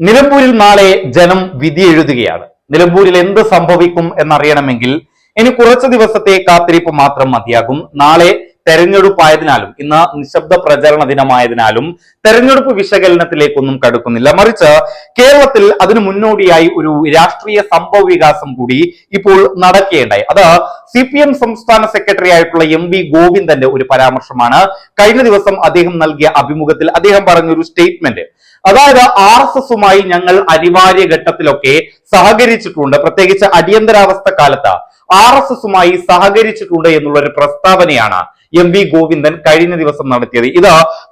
നിലമ്പൂരിൽ നാളെ ജനം വിധി എഴുതുകയാണ്. നിലമ്പൂരിൽ എന്ത് സംഭവിക്കും എന്നറിയണമെങ്കിൽ ഇനി കുറച്ച് ദിവസത്തെ കാത്തിരിപ്പ് മാത്രം മതിയാകും. നാളെ തെരഞ്ഞെടുപ്പായതിനാലും ഇന്ന് നിശബ്ദ പ്രചരണ ദിനമായതിനാലും തെരഞ്ഞെടുപ്പ് വിശകലനത്തിലേക്കൊന്നും കടക്കുന്നില്ല. മറിച്ച് കേരളത്തിൽ അതിനു മുന്നോടിയായി ഒരു രാഷ്ട്രീയ സംഭവ വികാസം കൂടി ഇപ്പോൾ നടക്കേണ്ടായി. അത് സി പി എം സംസ്ഥാന സെക്രട്ടറി ആയിട്ടുള്ള എം വി ഗോവിന്ദന്റെ ഒരു പരാമർശമാണ്. കഴിഞ്ഞ ദിവസം അദ്ദേഹം നൽകിയ അഭിമുഖത്തിൽ അദ്ദേഹം പറഞ്ഞൊരു സ്റ്റേറ്റ്മെന്റ്. അതായത് ആർ എസ് എസുമായി ഞങ്ങൾ അനിവാര്യ ഘട്ടത്തിലൊക്കെ സഹകരിച്ചിട്ടുണ്ട്. പ്രത്യേകിച്ച് അടിയന്തരാവസ്ഥ കാലത്ത് ആർ എസ് എസുമായി സഹകരിച്ചിട്ടുണ്ട് എന്നുള്ള ഒരു പ്രസ്താവനയാണ് എം വി ഗോവിന്ദൻ കഴിഞ്ഞ ദിവസം നടത്തിയത്. ഇത്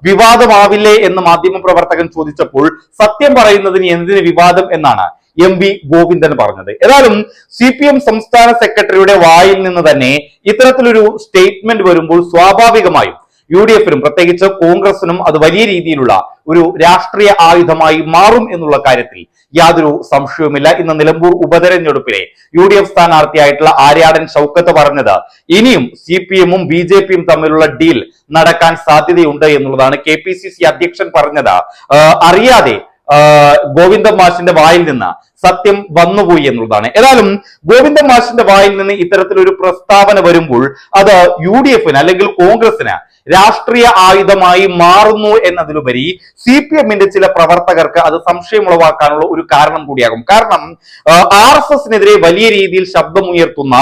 വിവാദമാവില്ലേ എന്ന് മാധ്യമ പ്രവർത്തകൻ ചോദിച്ചപ്പോൾ സത്യം പറയുന്നതിന് എന്തിന് വിവാദം എന്നാണ് എം വി ഗോവിന്ദൻ പറഞ്ഞത്. ഏതായാലും സി പി എം സംസ്ഥാന സെക്രട്ടറിയുടെ വായിൽ നിന്ന് തന്നെ ഇത്തരത്തിലൊരു സ്റ്റേറ്റ്മെന്റ് വരുമ്പോൾ സ്വാഭാവികമായും യു ഡി എഫിനും പ്രത്യേകിച്ച് കോൺഗ്രസിനും അത് വലിയ രീതിയിലുള്ള ഒരു രാഷ്ട്രീയ ആയുധമായി മാറും എന്നുള്ള കാര്യത്തിൽ യാതൊരു സംശയവുമില്ല. ഇന്ന് നിലമ്പൂർ ഉപതെരഞ്ഞെടുപ്പിലെ യു ഡി എഫ് സ്ഥാനാർത്ഥിയായിട്ടുള്ള ആര്യാടൻ ഷൗക്കത്ത് പറഞ്ഞത് ഇനിയും സി പി എമ്മും ബി ജെ പിയും തമ്മിലുള്ള ഡീൽ നടക്കാൻ സാധ്യതയുണ്ട് എന്നുള്ളതാണ് കെ പി സി സി അധ്യക്ഷൻ പറഞ്ഞത്. അറിയാതെ ഗോവിന്ദ മാഷിന്റെ വായിൽ നിന്ന് സത്യം വന്നുപോയി എന്നുള്ളതാണ്. ഏതായാലും ഗോവിന്ദ മാഷിന്റെ വായിൽ നിന്ന് ഇത്തരത്തിലൊരു പ്രസ്താവന വരുമ്പോൾ അത് യു ഡി എഫിന് അല്ലെങ്കിൽ കോൺഗ്രസിന് രാഷ്ട്രീയ ആയുധമായി മാറുന്നു എന്നതിലുപരി സി പി എമ്മിന്റെ ചില പ്രവർത്തകർക്ക് അത് സംശയം ഉളവാക്കാനുള്ള ഒരു കാരണം കൂടിയാകും. കാരണം ആർ എസ് എസിനെതിരെ വലിയ രീതിയിൽ ശബ്ദമുയർത്തുന്ന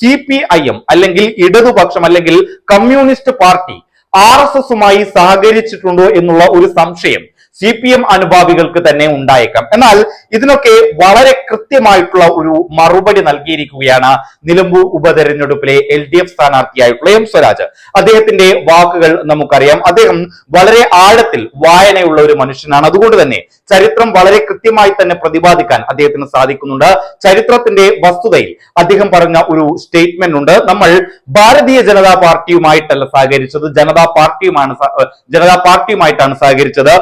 സി പി ഐ എം അല്ലെങ്കിൽ ഇടതുപക്ഷം അല്ലെങ്കിൽ കമ്മ്യൂണിസ്റ്റ് പാർട്ടി ആർ എസ് എസുമായി സഹകരിച്ചിട്ടുണ്ടോ എന്നുള്ള ഒരു സംശയം സി പി എം അനുഭാവികൾക്ക് തന്നെ ഉണ്ടായേക്കാം. എന്നാൽ ഇതിനൊക്കെ വളരെ കൃത്യമായിട്ടുള്ള ഒരു മറുപടി നൽകിയിരിക്കുകയാണ് നിലമ്പൂർ ഉപതെരഞ്ഞെടുപ്പിലെ എൽ ഡി എഫ് സ്ഥാനാർത്ഥിയായിട്ടുള്ള എം സ്വരാജ്. അദ്ദേഹത്തിന്റെ വാക്കുകൾ നമുക്കറിയാം. അദ്ദേഹം വളരെ ആഴത്തിൽ വായനയുള്ള ഒരു മനുഷ്യനാണ്. അതുകൊണ്ട് തന്നെ ചരിത്രം വളരെ കൃത്യമായി തന്നെ പ്രതിപാദിക്കാൻ അദ്ദേഹത്തിന് സാധിക്കുന്നുണ്ട്. ചരിത്രത്തിന്റെ വസ്തുതയിൽ അദ്ദേഹം പറഞ്ഞ ഒരു സ്റ്റേറ്റ്മെന്റ് ഉണ്ട്. നമ്മൾ ഭാരതീയ ജനതാ പാർട്ടിയുമായിട്ടല്ല സഹകരിച്ചത്. ജനതാ പാർട്ടിയുമാണ് ജനതാ പാർട്ടിയുമായിട്ടാണ് സഹകരിച്ചത്.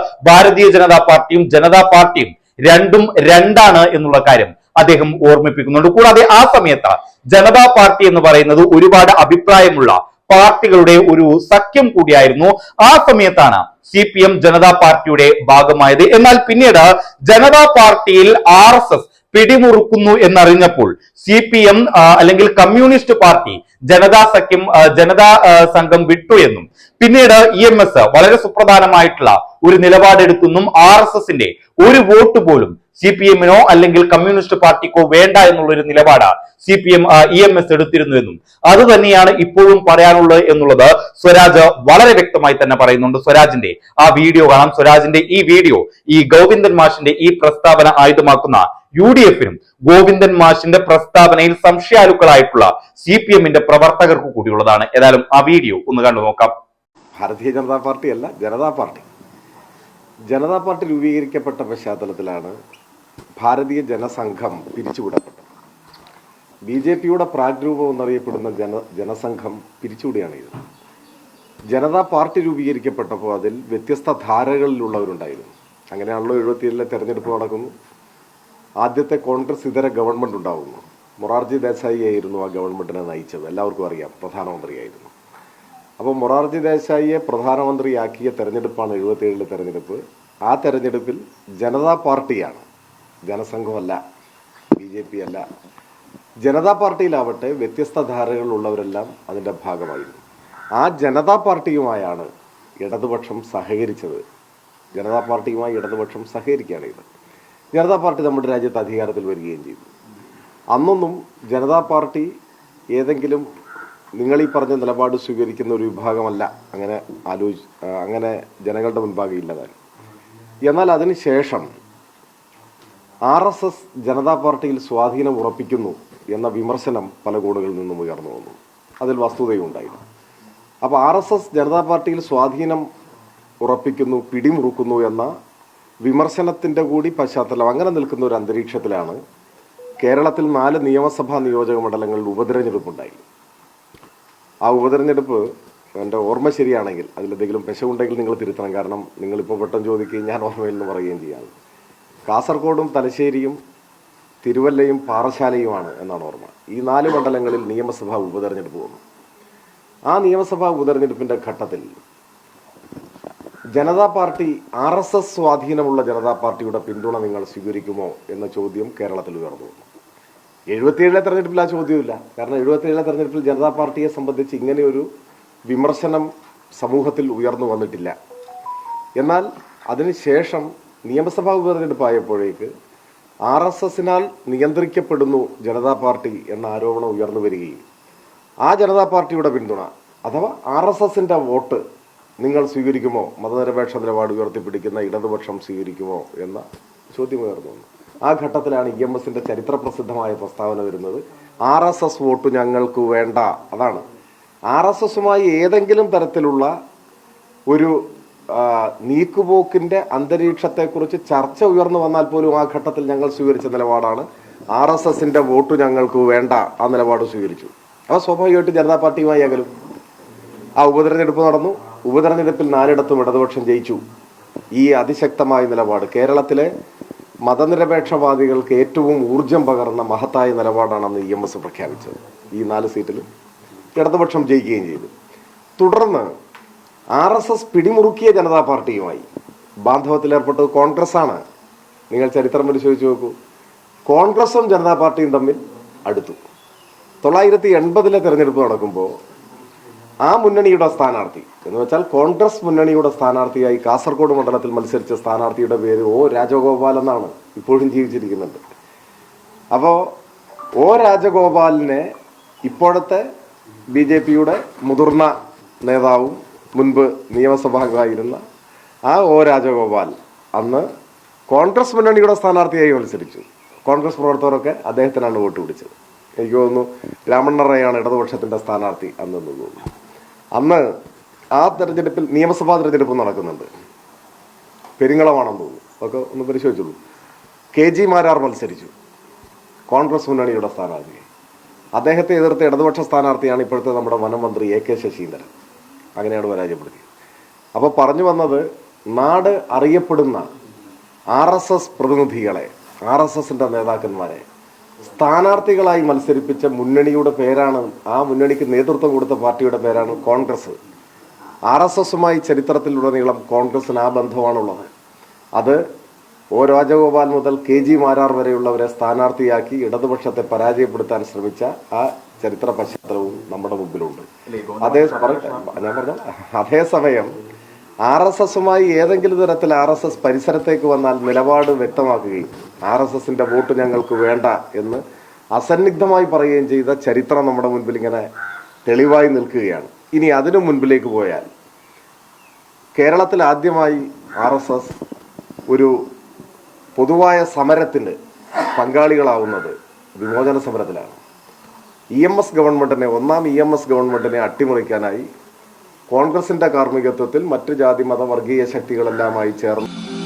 ഭാരതീയ ജനതാ പാർട്ടിയും ജനതാ പാർട്ടിയും രണ്ടും രണ്ടാണ് എന്നുള്ള കാര്യം അദ്ദേഹം ഓർമ്മിപ്പിക്കുന്നുണ്ട്. കൂടാതെ ആ സമയത്ത് ജനതാ പാർട്ടി എന്ന് പറയുന്നത് ഒരുപാട് അഭിപ്രായമുള്ള പാർട്ടികളുടെ ഒരു സഖ്യം കൂടിയായിരുന്നു. ആ സമയത്താണ് സി പി എം ജനതാ പാർട്ടിയുടെ ഭാഗമായത്. എന്നാൽ പിന്നീട് ജനതാ പാർട്ടിയിൽ ആർ എസ് എസ് പിടിമുറുക്കുന്നു എന്നറിഞ്ഞപ്പോൾ സി പി എം അല്ലെങ്കിൽ കമ്മ്യൂണിസ്റ്റ് പാർട്ടി ജനതാ സഖ്യം ജനതാ സംഘം വിട്ടു എന്നും പിന്നീട് ഇ എം എസ് വളരെ സുപ്രധാനമായിട്ടുള്ള ഒരു നിലപാടെടുത്തെന്നും ആർ എസ് എസിന്റെ ഒരു വോട്ട് പോലും സി പി എമ്മിനോ അല്ലെങ്കിൽ കമ്മ്യൂണിസ്റ്റ് പാർട്ടിക്കോ വേണ്ട എന്നുള്ള ഒരു നിലപാട് C P M E M S എടുത്തിരുന്നു എന്നും അത് തന്നെയാണ് ഇപ്പോഴും പറയാനുള്ളത് എന്നുള്ളത് സ്വരാജ് വളരെ വ്യക്തമായി തന്നെ പറയുന്നുണ്ട്. സ്വരാജിന്റെ ആ വീഡിയോ കാണാം. സ്വരാജിന്റെ ഈ വീഡിയോ ഈ ഗോവിന്ദൻ മാഷിന്റെ ഈ പ്രസ്താവന ആയുധമാക്കുന്ന യു ഡി എഫിനും ഗോവിന്ദൻ മാഷിന്റെ പ്രസ്താവനയിൽ സംശയാലുക്കളായിട്ടുള്ള സി പി എമ്മിന്റെ പ്രവർത്തകർക്ക് കൂടിയുള്ളതാണ്. ഏതായാലും ആ വീഡിയോ ഒന്ന് കണ്ടു നോക്കാം. ഭാരതീയ ജനതാ പാർട്ടി അല്ല ജനതാ പാർട്ടി. ജനതാ പാർട്ടി രൂപീകരിക്കപ്പെട്ട പശ്ചാത്തലത്തിലാണ് ഭാരതീയ ജനസംഘം പിരിച്ചുവിടപ്പെട്ടത്. ബി ജെ പിയുടെ പ്രാഗ്രൂപം എന്നറിയപ്പെടുന്ന ജന ജനസംഘം പിരിച്ചുവിടുകയാണ് ഇത് ജനതാ പാർട്ടി രൂപീകരിക്കപ്പെട്ടപ്പോൾ അതിൽ വ്യത്യസ്ത ധാരകളിലുള്ളവരുണ്ടായിരുന്നു. അങ്ങനെയാണല്ലോ എഴുപത്തിയേഴിലെ തെരഞ്ഞെടുപ്പ് നടക്കുന്നു. ആദ്യത്തെ കോൺഗ്രസ് ഇതര ഗവൺമെന്റ് ഉണ്ടാവുന്നു. മൊറാർജി ദേശായി ആയിരുന്നു ആ ഗവൺമെന്റിനെ നയിച്ചത്. എല്ലാവർക്കും അറിയാം പ്രധാനമന്ത്രിയായിരുന്നു. അപ്പോൾ മൊറാർജി ദേശായിയെ പ്രധാനമന്ത്രിയാക്കിയ തെരഞ്ഞെടുപ്പാണ് എഴുപത്തിയേഴിലെ തെരഞ്ഞെടുപ്പ്. ആ തെരഞ്ഞെടുപ്പിൽ ജനതാ പാർട്ടിയാണ്. ജനസംഘമല്ല ബി ജെ പി അല്ല. ജനതാ പാർട്ടിയിലാവട്ടെ വ്യത്യസ്ത ധാരകളുള്ളവരെല്ലാം അതിന്റെ ഭാഗമായിരുന്നു. ആ ജനതാ പാർട്ടിയുമായാണ് ഇടതുപക്ഷം സഹകരിച്ചത്. ജനതാ പാർട്ടിയുമായി ഇടതുപക്ഷം സഹകരിക്കുകയാണ് ഇത് ജനതാ പാർട്ടി നമ്മുടെ രാജ്യത്ത് അധികാരത്തിൽ വരികയും ചെയ്തു. അന്നൊന്നും ജനതാ പാർട്ടി ഏതെങ്കിലും നിങ്ങൾ ഈ പറഞ്ഞ നിലപാട് സ്വീകരിക്കുന്ന ഒരു വിഭാഗമല്ല. അങ്ങനെ ആലോചി അങ്ങനെ ജനങ്ങളുടെ മുൻപാകെ ഇല്ലതാൻ എന്നാൽ അതിന് ശേഷം ആർ എസ് എസ് ജനതാ പാർട്ടിയിൽ സ്വാധീനം ഉറപ്പിക്കുന്നു എന്ന വിമർശനം പല കോണുകളിൽ നിന്നും ഉയർന്നു വന്നു. അതിൽ വസ്തുതയുണ്ടായിരുന്നു അപ്പോൾ ആർ എസ് എസ് ജനതാ പാർട്ടിയിൽ സ്വാധീനം ഉറപ്പിക്കുന്നു പിടിമുറുക്കുന്നു എന്ന വിമർശനത്തിന്റെ കൂടി പശ്ചാത്തലം അങ്ങനെ നിൽക്കുന്ന ഒരു അന്തരീക്ഷത്തിലാണ് കേരളത്തിൽ നാല് നിയമസഭാ നിയോജക മണ്ഡലങ്ങളിൽ ഉപതെരഞ്ഞെടുപ്പുണ്ടായി. ആ ഉപതെരഞ്ഞെടുപ്പ് എന്റെ ഓർമ്മ ശരിയാണെങ്കിൽ അതിലെന്തെങ്കിലും പെശകുണ്ടെങ്കിൽ നിങ്ങൾ തിരുത്തണം. കാരണം നിങ്ങളിപ്പോൾ പെട്ടെന്ന് ചോദിക്കുകയും ഞാൻ ഓർമ്മയിൽ നിന്ന് പറയുകയും ചെയ്യാം കാസർഗോഡും തലശ്ശേരിയും തിരുവല്ലയും പാറശാലയുമാണ് എന്നാണ് ഓർമ്മ. ഈ നാല് മണ്ഡലങ്ങളിൽ നിയമസഭാ ഉപതെരഞ്ഞെടുപ്പ് വന്നു. ആ നിയമസഭാ ഉപതെരഞ്ഞെടുപ്പിന്റെ ഘട്ടത്തിൽ Janata party R S S സ്വാധീനമുള്ള ജനതാ പാർട്ടിയുടെ പിന്തുണ നിങ്ങൾ സ്വീകരിക്കുമോ എന്ന ചോദ്യം കേരളത്തിൽ ഉയർന്നു. എഴുപത്തിയേഴിലെ തെരഞ്ഞെടുപ്പിൽ ആ ചോദ്യമില്ല കാരണം എഴുപത്തിയേഴിലെ തെരഞ്ഞെടുപ്പിൽ ജനതാ പാർട്ടിയെ സംബന്ധിച്ച് ഇങ്ങനെയൊരു വിമർശനം സമൂഹത്തിൽ ഉയർന്നു വന്നിട്ടില്ല. എന്നാൽ അതിനുശേഷം നിയമസഭാ ഉപതെരഞ്ഞെടുപ്പായപ്പോഴേക്ക് ആർ എസ് എസിനാൽ നിയന്ത്രിക്കപ്പെടുന്നു ജനതാ പാർട്ടി എന്ന ആരോപണം ഉയർന്നു വരികയും ആ ജനതാ പാർട്ടിയുടെ പിന്തുണ അഥവാ ആർ എസ് എസിന്റെ വോട്ട് നിങ്ങൾ സ്വീകരിക്കുമോ? മതനിരപേക്ഷ നിലപാട് ഉയർത്തിപ്പിടിക്കുന്ന ഇടതുപക്ഷം സ്വീകരിക്കുമോ? എന്ന ചോദ്യം ഉയർന്നു ആ ഘട്ടത്തിലാണ് ഇ എം എസിന്റെ ചരിത്ര പ്രസിദ്ധമായ പ്രസ്താവന വരുന്നത്. ആർ എസ് എസ് വോട്ട് ഞങ്ങൾക്ക് വേണ്ട. അതാണ്. ആർ എസ് എസുമായി ഏതെങ്കിലും തരത്തിലുള്ള ഒരു നീക്കുപോക്കിന്റെ അന്തരീക്ഷത്തെക്കുറിച്ച് ചർച്ച ഉയർന്നു വന്നാൽ പോലും ആ ഘട്ടത്തിൽ ഞങ്ങൾ സ്വീകരിച്ച നിലപാടാണ് ആർ എസ് എസിന്റെ വോട്ട് ഞങ്ങൾക്ക് വേണ്ട. ആ നിലപാട് സ്വീകരിച്ചു. അവ സ്വാഭാവികമായിട്ട് ജനതാ പാർട്ടിയുമായി അകലും. ആ ഉപതെരഞ്ഞെടുപ്പ് നടന്നു. ഉപതെരഞ്ഞെടുപ്പിൽ നാലിടത്തും ഇടതുപക്ഷം ജയിച്ചു. ഈ അതിശക്തമായ നിലപാട് കേരളത്തിലെ മതനിരപേക്ഷവാദികൾക്ക് ഏറ്റവും ഊർജം പകർന്ന മഹത്തായ നിലപാടാണ് അന്ന് ഇ എം എസ് പ്രഖ്യാപിച്ചത്. ഈ നാല് സീറ്റിലും ഇടതുപക്ഷം ജയിക്കുകയും ചെയ്തു. തുടർന്ന് ആർ എസ് എസ് പിടിമുറുക്കിയ ജനതാ പാർട്ടിയുമായി ബാന്ധവത്തിലേർപ്പെട്ടത് കോൺഗ്രസ്സാണ്. നിങ്ങൾ ചരിത്രം പരിശോധിച്ച് നോക്കൂ. കോൺഗ്രസും ജനതാ പാർട്ടിയും തമ്മിൽ അടുത്തു. തൊള്ളായിരത്തി എൺപതിലെ തെരഞ്ഞെടുപ്പ് നടക്കുമ്പോൾ ആ മുന്നണിയുടെ സ്ഥാനാർത്ഥി. എന്ന് വെച്ചാൽ കോൺഗ്രസ് മുന്നണിയുടെ സ്ഥാനാർത്ഥിയായി കാസർഗോഡ് മണ്ഡലത്തിൽ മത്സരിച്ച സ്ഥാനാർത്ഥിയുടെ പേര് ഒ രാജഗോപാൽ എന്നാണ് ഇപ്പോഴും ജീവിച്ചിരിക്കുന്നുണ്ട് അപ്പോൾ ഒ രാജഗോപാലിനെ ഇപ്പോഴത്തെ ബി ജെ പിയുടെ മുതിർന്ന നേതാവും മുൻപ് നിയമസഭാംഗമായിരുന്ന ആ ഒ രാജഗോപാൽ അന്ന് കോൺഗ്രസ് മുന്നണിയുടെ സ്ഥാനാർത്ഥിയായി മത്സരിച്ചു. കോൺഗ്രസ് പ്രവർത്തകരൊക്കെ അദ്ദേഹത്തിനാണ് വോട്ട് പിടിച്ചത്. എനിക്ക് തോന്നുന്നു രാമണ്ണറയാണ് ഇടതുപക്ഷത്തിന്റെ സ്ഥാനാർത്ഥി അന്നെന്ന് തോന്നുന്നു. അന്ന് ആ തെരഞ്ഞെടുപ്പിൽ നിയമസഭാ തെരഞ്ഞെടുപ്പ് നടക്കുന്നുണ്ട്. പെരിങ്ങളമാണെന്ന് തോന്നുന്നു. ഒക്കെ ഒന്ന് പരിശോധിച്ചുള്ളൂ കെ ജി മാരാർ മത്സരിച്ചു. കോൺഗ്രസ് മുന്നണിയുടെ സ്ഥാനാർത്ഥി. അദ്ദേഹത്തെ എതിർത്ത് ഇടതുപക്ഷ സ്ഥാനാർത്ഥിയാണ് ഇപ്പോഴത്തെ നമ്മുടെ വനമന്ത്രി എ കെ ശശീന്ദ്രൻ. അങ്ങനെയാണ് പരാജയപ്പെടുത്തിയത്. അപ്പോൾ പറഞ്ഞു വന്നത് നാട് അറിയപ്പെടുന്ന ആർ എസ് എസ് പ്രതിനിധികളെ ആർ എസ് എസിന്റെ നേതാക്കന്മാരെ സ്ഥാനാർത്ഥികളായി മത്സരിപ്പിച്ച മുന്നണിയുടെ പേരാണ് ആ മുന്നണിക്ക് നേതൃത്വം കൊടുത്ത പാർട്ടിയുടെ പേരാണ് കോൺഗ്രസ്. ആർ എസ് എസുമായി ചരിത്രത്തിലുടനീളം കോൺഗ്രസിന് ആ ബന്ധമാണുള്ളത്. അത് ഒ രാജഗോപാൽ മുതൽ കെ ജി മാരാർ വരെയുള്ളവരെ സ്ഥാനാർത്ഥിയാക്കി ഇടതുപക്ഷത്തെ പരാജയപ്പെടുത്താൻ ശ്രമിച്ച ആ ചരിത്ര പശ്ചാത്തലവും നമ്മുടെ മുമ്പിലുണ്ട്. അതേ പറ- ഞാൻ പറഞ്ഞ? അതേസമയം ആർ എസ് എസുമായി ഏതെങ്കിലും തരത്തിൽ ആർ എസ് എസ് പരിസരത്തേക്ക് വന്നാൽ നിലപാട് വ്യക്തമാക്കുകയും ആർ എസ് എസിന്റെ വോട്ട് ഞങ്ങൾക്ക് വേണ്ട എന്ന് അസന്നിഗ്ധമായി പറയുകയും ചെയ്ത ചരിത്രം നമ്മുടെ മുൻപിൽ ഇങ്ങനെ തെളിവായി നിൽക്കുകയാണ്. ഇനി അതിനു മുൻപിലേക്ക് പോയാൽ കേരളത്തിൽ ആദ്യമായി ആർ എസ് എസ് ഒരു പൊതുവായ സമരത്തിന് പങ്കാളികളാവുന്നത് വിമോചന സമരത്തിലാണ്. ഇ എം എസ് ഗവൺമെന്റിനെ ഒന്നാം ഇ എം എസ് ഗവൺമെന്റിനെ അട്ടിമറിക്കാനായി കോൺഗ്രസിന്റെ കാർമ്മികത്വത്തിൽ മറ്റ് ജാതി മത വർഗീയ ശക്തികളെല്ലാമായി ചേർന്ന്